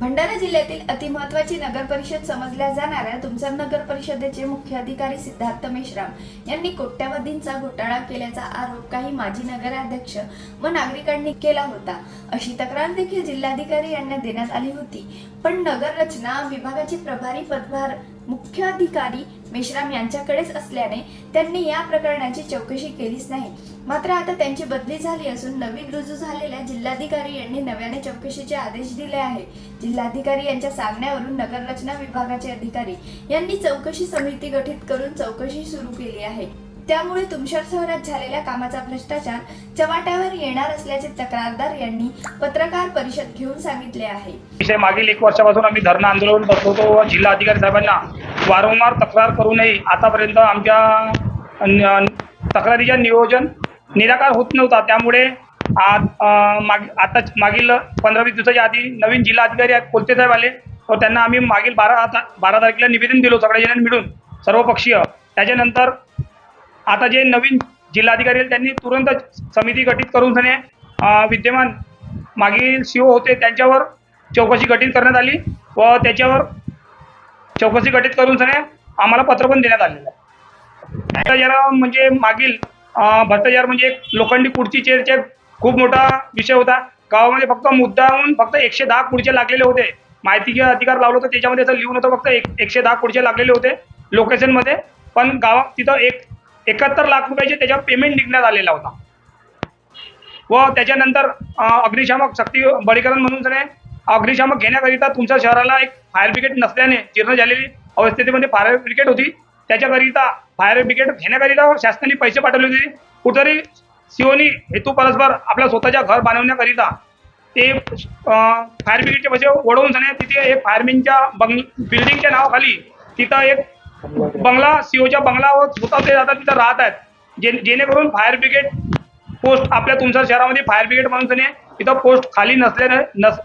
भंडारा जिल्ह्यातील अतिमहत्वाची नगर परिषद समजल्या जाणाऱ्या तुमसर नगर परिषदेचे मुख्य अधिकारी सिद्धार्थ मेश्राम यांनी कोट्यावधींचा घोटाळा केल्याचा आरोप काही माजी नगराध्यक्ष व नागरिकांनी केला होता. अशी तक्रार देखील जिल्हाधिकारी यांना देण्यात आली होती. पण नगर रचना विभागाचे प्रभारी पदभार मुख्याधिकारी मेश्राम यांच्याकडेच असल्याने त्यांनी या प्रकरणाची चौकशी केलीच नाही. मात्र आता त्यांची बदली झाली असून नवीन रुजू झालेल्या जिल्हाधिकारी यांनी नव्याने चौकशीचे आदेश दिले आहे. जिल्हाधिकारी यांच्या सांगण्यावरून नगररचना विभागाचे अधिकारी यांनी चौकशी समिती गठीत करून चौकशी सुरू केली आहे. त्यामुळे तुमशर शहरात झालेल्या कामाचा भ्रष्टाचार चव्हाट्यावर येणार असल्याचे तक्रारदार यांनी पत्रकार परिषद घेऊन सांगितले आहे. विषय मागील एक वर्षापासून आम्ही धरणं आंदोलन करतो होतो व जिल्हा अधिकारी साहेबांना वारंवार तक्रार करूनही आतापर्यंत आमच्या तक्रारीच्या नियोजन निराकार होत नव्हता. त्यामुळे माग आता मागील पंधरा वीस दिवसाच्या आधी नवीन जिल्हा अधिकारी आहेत कोलते साहेब आले व त्यांना आम्ही मागील बारा आता बारा तारखेला निवेदन दिलो सगळ्या जणांनी मिळून सर्वपक्षीय. त्याच्यानंतर आता जे नवीन जिल्हाधिकारी आहेत त्यांनी तुरंत समिती गठीत करून त्याने विद्यमान मागील सीओ होते त्यांच्यावर चौकशी गठीत करण्यात आली व त्याच्यावर चौकशी गठीत करून आम्हाला पत्र पण देण्यात आलेलं आहे. भ्रष्टाचार म्हणजे मागील अं, भ्रष्टाचार म्हणजे एक लोखंडी खुर्ची चेअरचे खूप मोठा विषय होता. गावामध्ये फक्त मुद्दाहून फक्त एकशे दहा खुर्चे लागलेले होते. माहिती किंवा अधिकार लावलं होतं त्याच्यामध्ये असं लिहून होतं फक्त एक एकशे दहा खुर्चे लागलेले होते लोकेशनमध्ये. पण गावात तिथं एक एकाहत्तर लाख रुपयाचे त्याच्यावर पेमेंट निघण्यात आलेला होता. व त्याच्यानंतर अग्निशामक शक्ती बळीकरण म्हणून अग्निशामक घेण्याकरिता तुमच्या शहराला एक फायर ब्रिगेड नसल्याने जीर्ण झालेली अवस्थेमध्ये फायर ब्रिगेड होती. त्याच्याकरिता फायर ब्रिगेड घेण्याकरिता शासनाने पैसे पाठवले होते. कुठेतरी सीओनी हेतू परस्पर आपल्या स्वतःच्या घर बांधवण्याकरिता ते फायर ब्रिगेडचे पैसे ओढवून जाणे तिथे एक फायरमॅनच्या बंग बिल्डिंगच्या नावाखाली तिथं एक बंगला सीओच्या बंगलावर स्वतः ते आता तिथं राहत आहेत. जे जेणेकरून फायर ब्रिगेड पोस्ट आपल्या तुमच्या शहरामध्ये फायर ब्रिगेड म्हणून त्याने तिथं पोस्ट खाली नसल्याने नस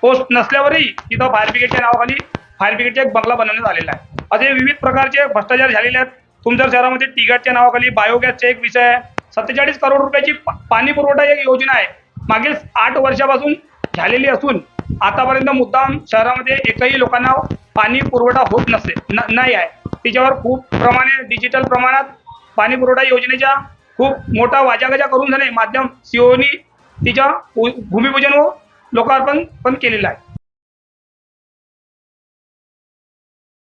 पोस्ट नसल्यावरही तिथं फायर ब्रिगेडच्या नावाखाली फायर ब्रिगेडचा एक बंगला बनवण्यात आलेला आहे. असे विविध प्रकारचे भ्रष्टाचार झालेले आहेत. तुमच्या शहरामध्ये टिगटच्या नावाखाली बायोगॅसचा एक विषय आहे. सत्तेचाळीस करोड रुपयाची पाणी पुरवठा एक योजना आहे. मागील आठ वर्षापासून झालेली असून आतापर्यंत मुद्दाम शहरामध्ये एकही लोकांना पाणी पुरवठा होत नसते न- नाही आहे. तिच्यावर खूप प्रमाणे डिजिटल प्रमाणात पाणी पुरवठा योजनेच्या खूप मोठा वाजागाजा करून झाले. माध्यम सीओनी तिच्या भू- भूमिपूजन व लोकार्पण पण केलेलं आहे.